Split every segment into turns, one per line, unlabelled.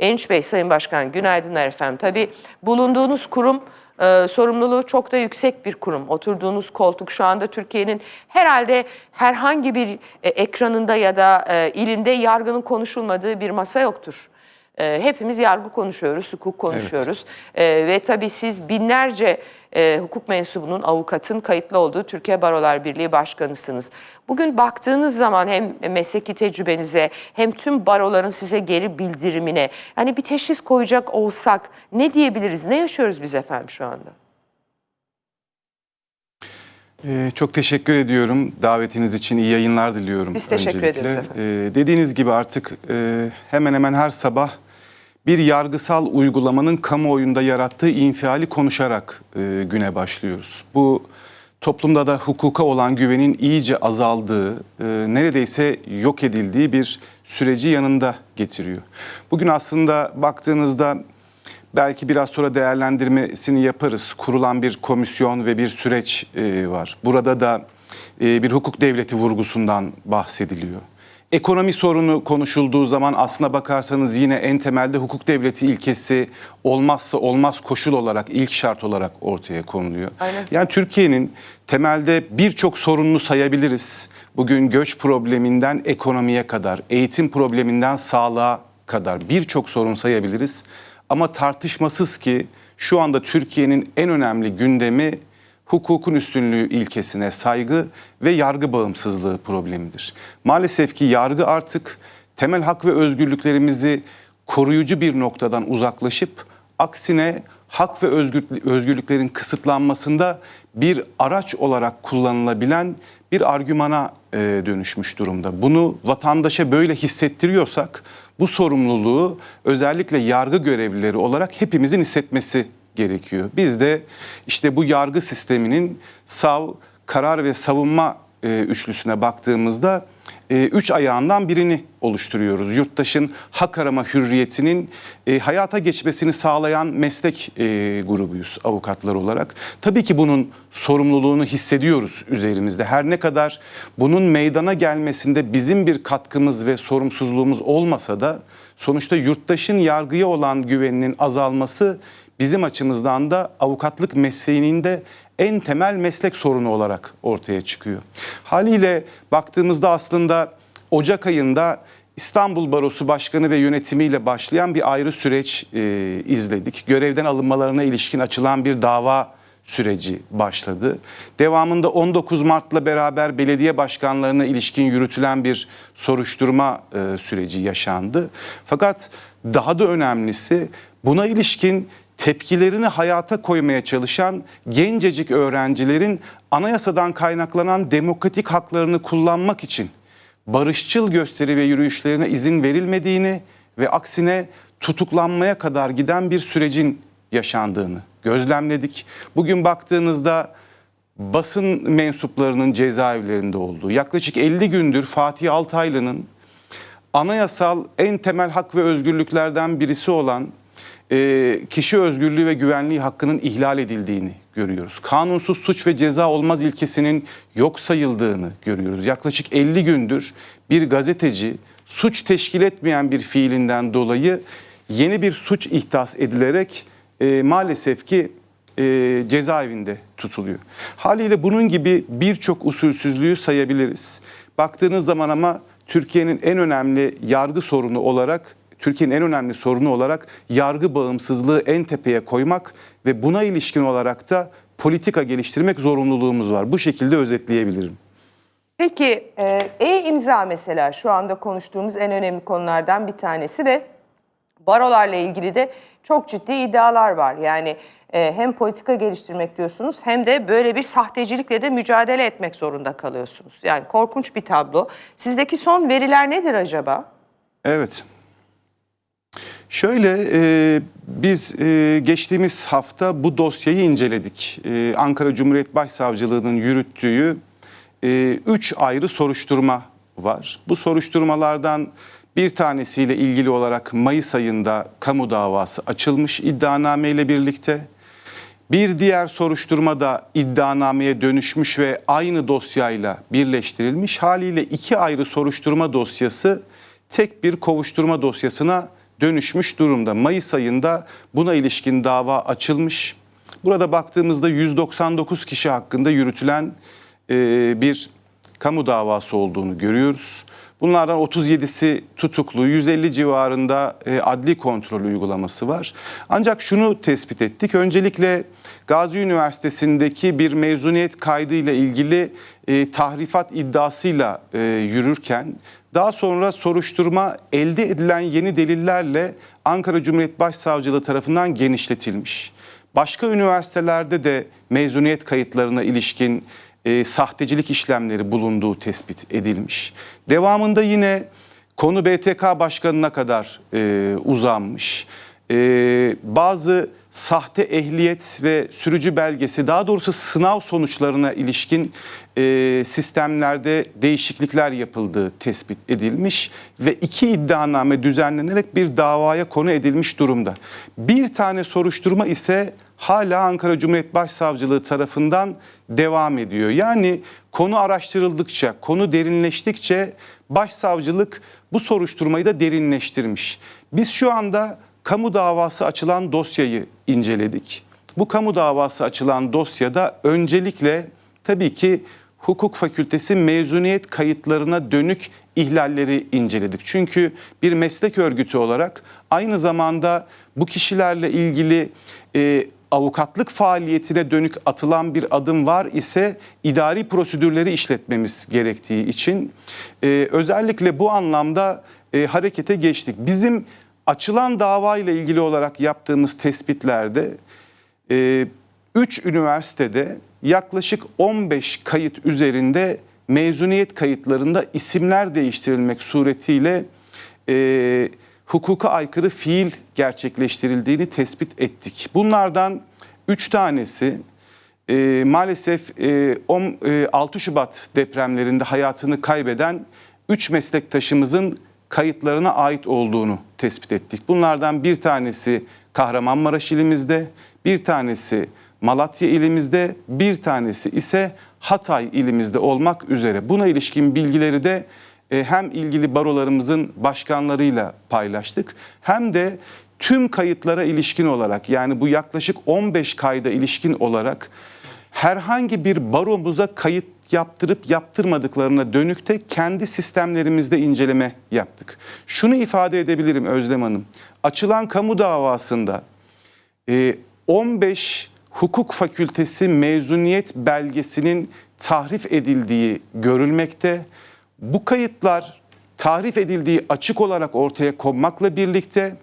Enç Bey, Sayın Başkan günaydınlar efendim. Tabii bulunduğunuz kurum e, sorumluluğu çok da yüksek bir kurum. Oturduğunuz koltuk şu anda Türkiye'nin herhalde herhangi bir e, ekranında ya da e, ilinde yargının konuşulmadığı bir masa yoktur. E, hepimiz yargı konuşuyoruz, hukuk konuşuyoruz. E, ve tabii siz binlerce e, hukuk mensubunun, avukatın kayıtlı olduğu Türkiye Barolar Birliği Başkanısınız. Bugün baktığınız zaman hem mesleki tecrübenize hem tüm baroların size geri bildirimine yani bir teşhis koyacak olsak ne diyebiliriz? Ne yaşıyoruz biz efendim şu anda?
Ee, çok teşekkür ediyorum davetiniz için iyi yayınlar diliyorum.
Biz teşekkür
öncelikle.
ederiz efendim.
Ee, dediğiniz gibi artık e, hemen hemen her sabah bir yargısal uygulamanın kamuoyunda yarattığı infiali konuşarak e, güne başlıyoruz. Bu toplumda da hukuka olan güvenin iyice azaldığı, e, neredeyse yok edildiği bir süreci yanında getiriyor. Bugün aslında baktığınızda Belki biraz sonra değerlendirmesini yaparız. Kurulan bir komisyon ve bir süreç e, var. Burada da e, bir hukuk devleti vurgusundan bahsediliyor. Ekonomi sorunu konuşulduğu zaman aslına bakarsanız yine en temelde hukuk devleti ilkesi olmazsa olmaz koşul olarak, ilk şart olarak ortaya konuluyor.
Aynen.
Yani Türkiye'nin temelde birçok sorununu sayabiliriz. Bugün göç probleminden ekonomiye kadar, eğitim probleminden sağlığa kadar birçok sorun sayabiliriz. Ama tartışmasız ki şu anda Türkiye'nin en önemli gündemi hukukun üstünlüğü ilkesine saygı ve yargı bağımsızlığı problemidir. Maalesef ki yargı artık temel hak ve özgürlüklerimizi koruyucu bir noktadan uzaklaşıp aksine hak ve özgür- özgürlüklerin kısıtlanmasında bir araç olarak kullanılabilen bir argümana e, dönüşmüş durumda. Bunu vatandaşa böyle hissettiriyorsak bu sorumluluğu özellikle yargı görevlileri olarak hepimizin hissetmesi gerekiyor. Biz de işte bu yargı sisteminin sav, karar ve savunma e, üçlüsüne baktığımızda e, üç ayağından birini oluşturuyoruz. Yurttaşın hak arama hürriyetinin e, hayata geçmesini sağlayan meslek e, grubuyuz avukatlar olarak. Tabii ki bunun sorumluluğunu hissediyoruz üzerimizde. Her ne kadar bunun meydana gelmesinde bizim bir katkımız ve sorumsuzluğumuz olmasa da sonuçta yurttaşın yargıya olan güveninin azalması bizim açımızdan da avukatlık mesleğinin de en temel meslek sorunu olarak ortaya çıkıyor. Haliyle baktığımızda aslında Ocak ayında İstanbul Barosu Başkanı ve yönetimiyle başlayan bir ayrı süreç e, izledik. Görevden alınmalarına ilişkin açılan bir dava süreci başladı. Devamında 19 Mart'la beraber belediye başkanlarına ilişkin yürütülen bir soruşturma e, süreci yaşandı. Fakat daha da önemlisi buna ilişkin tepkilerini hayata koymaya çalışan gencecik öğrencilerin anayasadan kaynaklanan demokratik haklarını kullanmak için barışçıl gösteri ve yürüyüşlerine izin verilmediğini ve aksine tutuklanmaya kadar giden bir sürecin yaşandığını gözlemledik. Bugün baktığınızda basın mensuplarının cezaevlerinde olduğu, yaklaşık 50 gündür Fatih Altaylı'nın anayasal en temel hak ve özgürlüklerden birisi olan e, kişi özgürlüğü ve güvenliği hakkının ihlal edildiğini görüyoruz. Kanunsuz suç ve ceza olmaz ilkesinin yok sayıldığını görüyoruz. Yaklaşık 50 gündür bir gazeteci suç teşkil etmeyen bir fiilinden dolayı yeni bir suç ihdas edilerek e, maalesef ki e, cezaevinde tutuluyor. Haliyle bunun gibi birçok usulsüzlüğü sayabiliriz. Baktığınız zaman ama Türkiye'nin en önemli yargı sorunu olarak Türkiye'nin en önemli sorunu olarak yargı bağımsızlığı en tepeye koymak ve buna ilişkin olarak da politika geliştirmek zorunluluğumuz var. Bu şekilde özetleyebilirim.
Peki e, e-imza mesela şu anda konuştuğumuz en önemli konulardan bir tanesi ve barolarla ilgili de çok ciddi iddialar var. Yani e, hem politika geliştirmek diyorsunuz hem de böyle bir sahtecilikle de mücadele etmek zorunda kalıyorsunuz. Yani korkunç bir tablo. Sizdeki son veriler nedir acaba?
Evet. Şöyle e, biz e, geçtiğimiz hafta bu dosyayı inceledik. E, Ankara Cumhuriyet Başsavcılığı'nın yürüttüğü e, üç ayrı soruşturma var. Bu soruşturmalardan bir tanesiyle ilgili olarak Mayıs ayında kamu davası açılmış iddianameyle birlikte. Bir diğer soruşturma da iddianameye dönüşmüş ve aynı dosyayla birleştirilmiş. Haliyle iki ayrı soruşturma dosyası tek bir kovuşturma dosyasına dönüşmüş durumda. Mayıs ayında buna ilişkin dava açılmış. Burada baktığımızda 199 kişi hakkında yürütülen e, bir kamu davası olduğunu görüyoruz. Bunlardan 37'si tutuklu, 150 civarında e, adli kontrol uygulaması var. Ancak şunu tespit ettik. Öncelikle Gazi Üniversitesi'ndeki bir mezuniyet kaydı ile ilgili e, tahrifat iddiasıyla e, yürürken daha sonra soruşturma elde edilen yeni delillerle Ankara Cumhuriyet Başsavcılığı tarafından genişletilmiş. Başka üniversitelerde de mezuniyet kayıtlarına ilişkin e, sahtecilik işlemleri bulunduğu tespit edilmiş. Devamında yine konu BTK başkanına kadar e, uzanmış. E, bazı sahte ehliyet ve sürücü belgesi daha doğrusu sınav sonuçlarına ilişkin e, sistemlerde değişiklikler yapıldığı tespit edilmiş ve iki iddianame düzenlenerek bir davaya konu edilmiş durumda. Bir tane soruşturma ise hala Ankara Cumhuriyet Başsavcılığı tarafından devam ediyor. Yani konu araştırıldıkça, konu derinleştikçe başsavcılık bu soruşturmayı da derinleştirmiş. Biz şu anda kamu davası açılan dosyayı inceledik. Bu kamu davası açılan dosyada öncelikle tabii ki hukuk fakültesi mezuniyet kayıtlarına dönük ihlalleri inceledik. Çünkü bir meslek örgütü olarak aynı zamanda bu kişilerle ilgili e, avukatlık faaliyetine dönük atılan bir adım var ise idari prosedürleri işletmemiz gerektiği için e, özellikle bu anlamda e, harekete geçtik. Bizim açılan dava ile ilgili olarak yaptığımız tespitlerde 3 üniversitede yaklaşık 15 kayıt üzerinde mezuniyet kayıtlarında isimler değiştirilmek suretiyle e, hukuka aykırı fiil gerçekleştirildiğini tespit ettik. Bunlardan 3 tanesi e, maalesef e, on- e, 6 Şubat depremlerinde hayatını kaybeden 3 meslektaşımızın kayıtlarına ait olduğunu tespit ettik. Bunlardan bir tanesi Kahramanmaraş ilimizde, bir tanesi Malatya ilimizde, bir tanesi ise Hatay ilimizde olmak üzere. Buna ilişkin bilgileri de e, hem ilgili barolarımızın başkanlarıyla paylaştık hem de tüm kayıtlara ilişkin olarak yani bu yaklaşık 15 kayda ilişkin olarak herhangi bir baromuza kayıt yaptırıp yaptırmadıklarına dönük de kendi sistemlerimizde inceleme yaptık. Şunu ifade edebilirim Özlem Hanım. Açılan kamu davasında e, 15 hukuk fakültesi mezuniyet belgesinin tahrif edildiği görülmekte. Bu kayıtlar tahrif edildiği açık olarak ortaya konmakla birlikte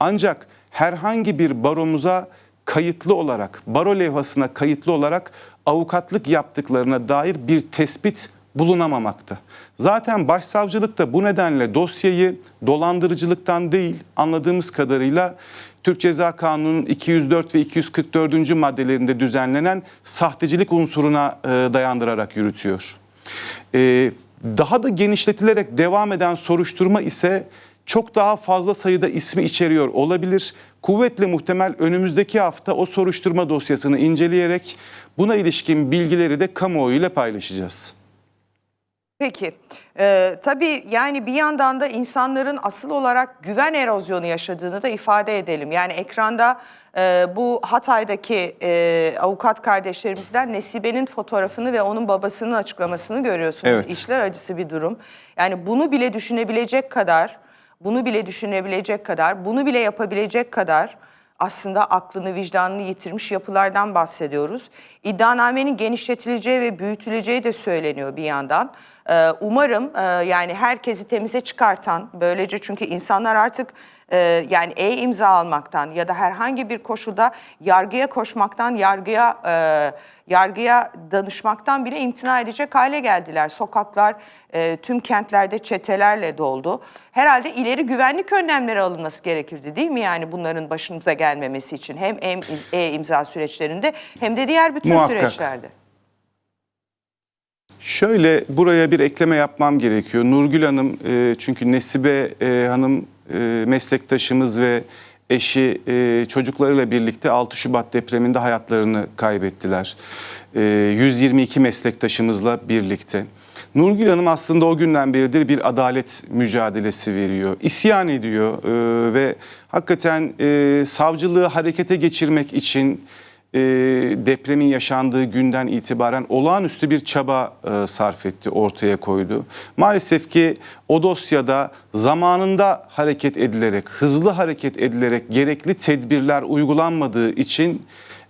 ancak herhangi bir baromuza kayıtlı olarak, baro levhasına kayıtlı olarak avukatlık yaptıklarına dair bir tespit bulunamamakta. Zaten başsavcılık da bu nedenle dosyayı dolandırıcılıktan değil anladığımız kadarıyla Türk Ceza Kanunu'nun 204 ve 244. maddelerinde düzenlenen sahtecilik unsuruna e, dayandırarak yürütüyor. E, daha da genişletilerek devam eden soruşturma ise çok daha fazla sayıda ismi içeriyor olabilir. Kuvvetle muhtemel önümüzdeki hafta o soruşturma dosyasını inceleyerek buna ilişkin bilgileri de kamuoyuyla paylaşacağız.
Peki. Ee, tabii yani bir yandan da insanların asıl olarak güven erozyonu yaşadığını da ifade edelim. Yani ekranda e, bu Hatay'daki e, avukat kardeşlerimizden Nesibe'nin fotoğrafını ve onun babasının açıklamasını görüyorsunuz.
Evet.
İşler acısı bir durum. Yani bunu bile düşünebilecek kadar, bunu bile düşünebilecek kadar, bunu bile yapabilecek kadar aslında aklını vicdanını yitirmiş yapılardan bahsediyoruz. İddianamenin genişletileceği ve büyütüleceği de söyleniyor bir yandan. Ee, umarım e, yani herkesi temize çıkartan böylece çünkü insanlar artık e, yani e-imza almaktan ya da herhangi bir koşulda yargıya koşmaktan, yargıya e, yargıya danışmaktan bile imtina edecek hale geldiler. Sokaklar e, tüm kentlerde çetelerle doldu. Herhalde ileri güvenlik önlemleri alınması gerekirdi değil mi? Yani bunların başımıza gelmemesi için hem em- e-imza süreçlerinde hem de diğer bütün
Muhakkak.
süreçlerde.
Şöyle buraya bir ekleme yapmam gerekiyor. Nurgül Hanım e, çünkü Nesibe e, Hanım e, meslektaşımız ve eşi e, çocuklarıyla birlikte 6 Şubat depreminde hayatlarını kaybettiler. E, 122 meslektaşımızla birlikte. Nurgül Hanım aslında o günden beridir bir adalet mücadelesi veriyor. İsyan ediyor e, ve hakikaten e, savcılığı harekete geçirmek için e, depremin yaşandığı günden itibaren olağanüstü bir çaba e, sarf etti, ortaya koydu. Maalesef ki o dosyada zamanında hareket edilerek, hızlı hareket edilerek gerekli tedbirler uygulanmadığı için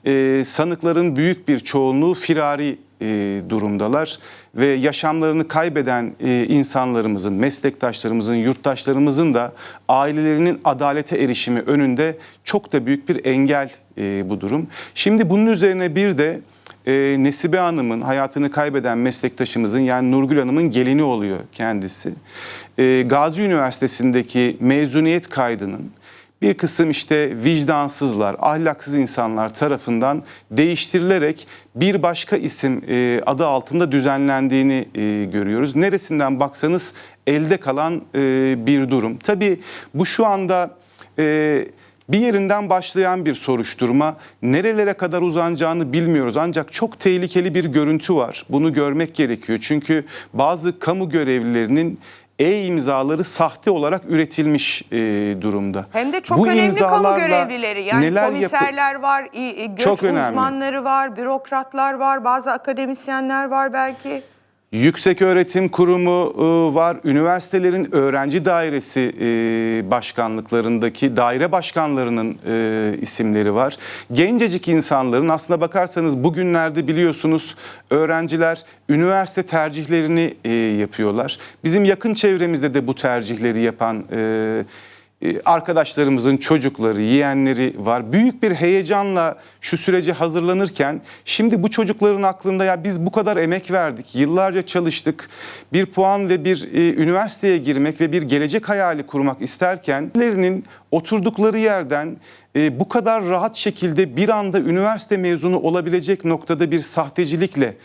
e, sanıkların büyük bir çoğunluğu firari e, durumdalar ve yaşamlarını kaybeden e, insanlarımızın, meslektaşlarımızın, yurttaşlarımızın da ailelerinin adalete erişimi önünde çok da büyük bir engel e, bu durum. Şimdi bunun üzerine bir de e, Nesibe Hanım'ın hayatını kaybeden meslektaşımızın yani Nurgül Hanım'ın gelini oluyor kendisi. E, Gazi Üniversitesi'ndeki mezuniyet kaydının bir kısım işte vicdansızlar, ahlaksız insanlar tarafından değiştirilerek bir başka isim e, adı altında düzenlendiğini e, görüyoruz. Neresinden baksanız elde kalan e, bir durum. Tabii bu şu anda bir yerinden başlayan bir soruşturma nerelere kadar uzanacağını bilmiyoruz ancak çok tehlikeli bir görüntü var. Bunu görmek gerekiyor çünkü bazı kamu görevlilerinin e-imzaları sahte olarak üretilmiş e, durumda.
Hem de çok
Bu
önemli kamu görevlileri. Yani
neler
komiserler var, göç
Çok önemli.
uzmanları var, bürokratlar var, bazı akademisyenler var belki.
Yüksek Öğretim Kurumu e, var, üniversitelerin öğrenci dairesi e, başkanlıklarındaki daire başkanlarının e, isimleri var. Gencecik insanların aslında bakarsanız bugünlerde biliyorsunuz öğrenciler üniversite tercihlerini yapıyorlar. Bizim yakın çevremizde de bu tercihleri yapan arkadaşlarımızın çocukları, yeğenleri var. Büyük bir heyecanla şu sürece hazırlanırken şimdi bu çocukların aklında ya biz bu kadar emek verdik, yıllarca çalıştık. Bir puan ve bir e, üniversiteye girmek ve bir gelecek hayali kurmak isterken oturdukları yerden e, bu kadar rahat şekilde bir anda üniversite mezunu olabilecek noktada bir sahtecilikle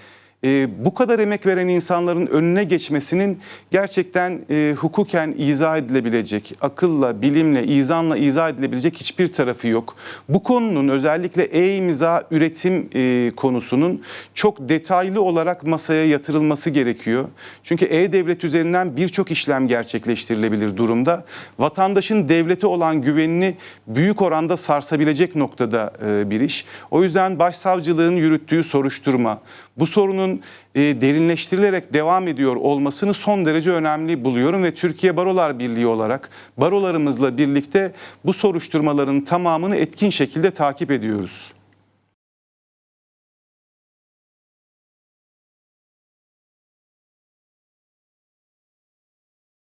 e, bu kadar emek veren insanların önüne geçmesinin gerçekten e, hukuken izah edilebilecek, akılla, bilimle, izanla izah edilebilecek hiçbir tarafı yok. Bu konunun özellikle e-imza üretim e, konusunun çok detaylı olarak masaya yatırılması gerekiyor. Çünkü e-devlet üzerinden birçok işlem gerçekleştirilebilir durumda. Vatandaşın devlete olan güvenini büyük oranda sarsabilecek noktada e, bir iş. O yüzden başsavcılığın yürüttüğü soruşturma, bu sorunun e, derinleştirilerek devam ediyor olmasını son derece önemli buluyorum ve Türkiye Barolar Birliği olarak barolarımızla birlikte bu soruşturmaların tamamını etkin şekilde takip ediyoruz.